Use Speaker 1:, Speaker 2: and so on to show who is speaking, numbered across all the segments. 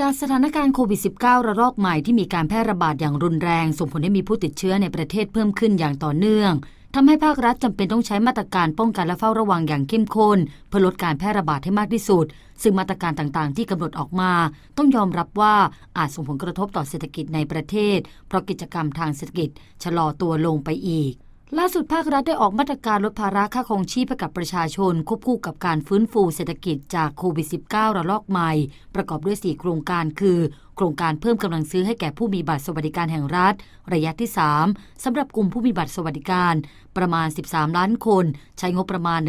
Speaker 1: จากสถานการณ์โควิด -19 ระลอกใหม่ที่มีการแพร่ระบาดอย่างรุนแรง ส่งผลให้มีผู้ติดเชื้อในประเทศเพิ่มขึ้นอย่างต่อเนื่องทำให้ภาครัฐจำเป็นต้องใช้มาตรการป้องกันและเฝ้าระวังอย่างเข้มข้น เพื่อลดการแพร่ระบาดให้มากที่สุด ซึ่งมาตรการต่างๆ ที่กำหนดออกมา ต้องยอมรับว่าอาจส่งผลกระทบต่อเศรษฐกิจในประเทศ เพราะกิจกรรมทางเศรษฐกิจชะลอตัวลงไปอีก ล่าสุดภาครัฐได้ออกมาตรการลดภาระค่าครองชีพให้กับประชาชน ควบคู่กับการฟื้นฟูเศรษฐกิจจากโควิด -19 ระลอกใหม่ ประกอบด้วย 4 โครงการคือ โครงการเพิ่มกำลังซื้อให้แก่ผู้มีบัตรสวัสดิการแห่งรัฐ ระยะที่ 3 สำหรับกลุ่มผู้มีบัตรสวัสดิการ ประมาณ 13 ล้านคน ใช้งบประมาณ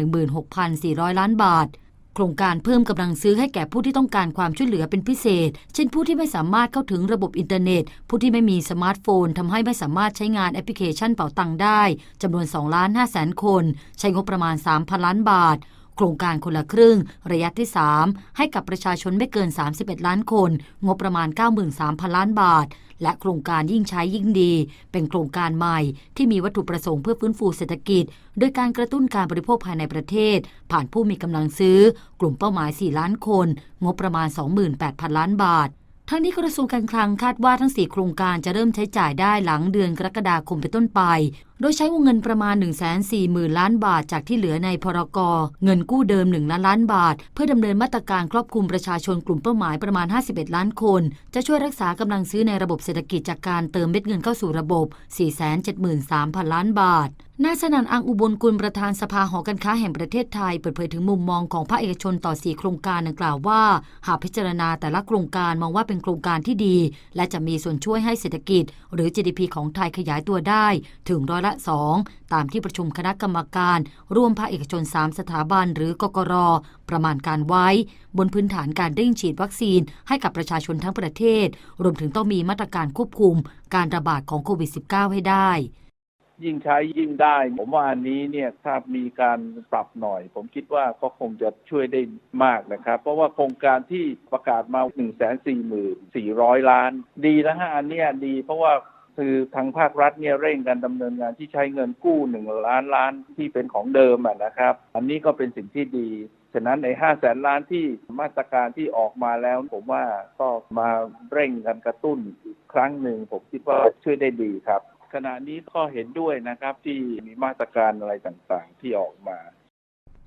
Speaker 1: 16,400 ล้านบาท โครงการเพิ่มกำลังซื้อให้แก่ผู้ที่ต้องการความช่วยเหลือเป็นพิเศษ เช่นผู้ที่ไม่สามารถเข้าถึงระบบอินเทอร์เน็ต ผู้ที่ไม่มีสมาร์ทโฟนทำให้ไม่สามารถใช้งานแอปพลิเคชันเป๋าตังได้จำนวน2ล้าน5แสนคน ใช้งบประมาณ 3,000 ล้านบาท โครงการคนละครึ่ง ระยะที่ 3 ให้กับประชาชนไม่เกิน 31 ล้านคน งบประมาณ 93,000 ล้านบาท และโครงการยิ่งใช้ยิ่งดี เป็นโครงการใหม่ที่มีวัตถุประสงค์เพื่อฟื้นฟูเศรษฐกิจ โดยการกระตุ้นการบริโภคภายในประเทศ ผ่านผู้มีกำลังซื้อ กลุ่มเป้าหมาย 4 ล้านคน งบประมาณ 28,000 ล้านบาททั้งนี้กระทรวงการคลังคาดว่าทั้ง 4 โครงการจะเริ่มใช้จ่ายได้หลังเดือนกรกฎาคมเป็นต้นไป โดยใช้วงเงินประมาณ 1 4 0 0 0 0 ล้านบาทจากที่เหลือในพรกรเงินกู้เดิม 1 ล้านล้านบาท เพื่อดำเนินมาตรการครอบคลุมประชาชนกลุ่มเป้าหมายประมาณ 51 ล้านคน จะช่วยรักษากำลังซื้อในระบบเศรษฐกิจจากการเติมเม็ดเงินเข้าสู่ระบบ 473,000 ล้านบาทนายสนั่นอังอุบลกุลประธานสภาหอการค้าแห่งประเทศไทย เปิดเผยถึงมุมมองของภาคเอกชนต่อ 4 โครงการดังกล่าวว่า หากพิจารณาแต่ละโครงการมองว่าเป็นโครงการที่ดี และจะมีส่วนช่วยให้เศรษฐกิจ หรือ GDP ของไทยขยายตัวได้ถึงร้อยละ2 ตามที่ประชุมคณะกรรมการ ร่วมภาคเอกชน 3 สถาบันหรือกกร ประมาณการไว้ บนพื้นฐานการเร่งฉีดวัคซีนให้กับประชาชนทั้งประเทศ รวมถึงต้องมีมาตรการควบคุมการระบาดของโควิด -19 ให้ได้
Speaker 2: ยิ่งใช้ยิ่งได้ ผมว่าอันนี้เนี่ยถ้ามีการปรับหน่อย ผมคิดว่าก็คงจะช่วยได้มากนะครับ เพราะว่าโครงการที่ประกาศมา 1 4 4 0 0ล้าน ดีนะฮะอันเนี้ยดีเพราะว่า คือทางภาครัฐเนี่ยเร่งการดำเนินงานที่ใช้เงินกู้หนึ่งล้านล้านที่เป็นของเดิมะนะครับ อันนี้ก็เป็นสิ่งที่ดี ฉะนั้นในห้าแสนล้านที่มาตรการที่ออกมาแล้ว ผมว่าก็มาเร่งกันกระตุ้นอีกครั้งหนึ่งผมคิดว่าช่วยได้ดีครับ ขณะนี้ก็เห็นด้วยนะครับที่มีมาตรการอะไรต่างๆ ที่ออกมา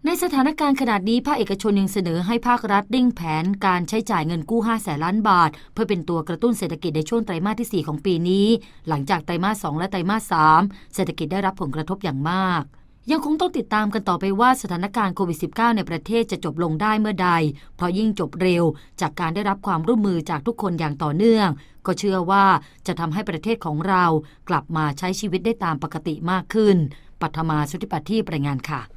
Speaker 1: ในสถานการณ์ขนาดนี้ภาคเอกชนยังเสนอให้ภาครัฐเร่งแผนการใช้จ่ายเงินกู้ 5 แสนล้านบาท เพื่อเป็นตัวกระตุ้นเศรษฐกิจในช่วงไตรมาสที่ 4 ของปีนี้ หลังจากไตรมาส 2 และไตรมาส 3 เศรษฐกิจได้รับผลกระทบอย่างมาก ยังคงต้องติดตามกันต่อไปว่าสถานการณ์โควิด -19 ในประเทศจะจบลงได้เมื่อใด เพราะยิ่งจบเร็ว จากการได้รับความร่วมมือจากทุกคนอย่างต่อเนื่อง ก็เชื่อว่าจะทำให้ประเทศของเรา กลับมาใช้ชีวิตได้ตามปกติมากขึ้น ปัทมาสุธิปัตที่รายงานค่ะ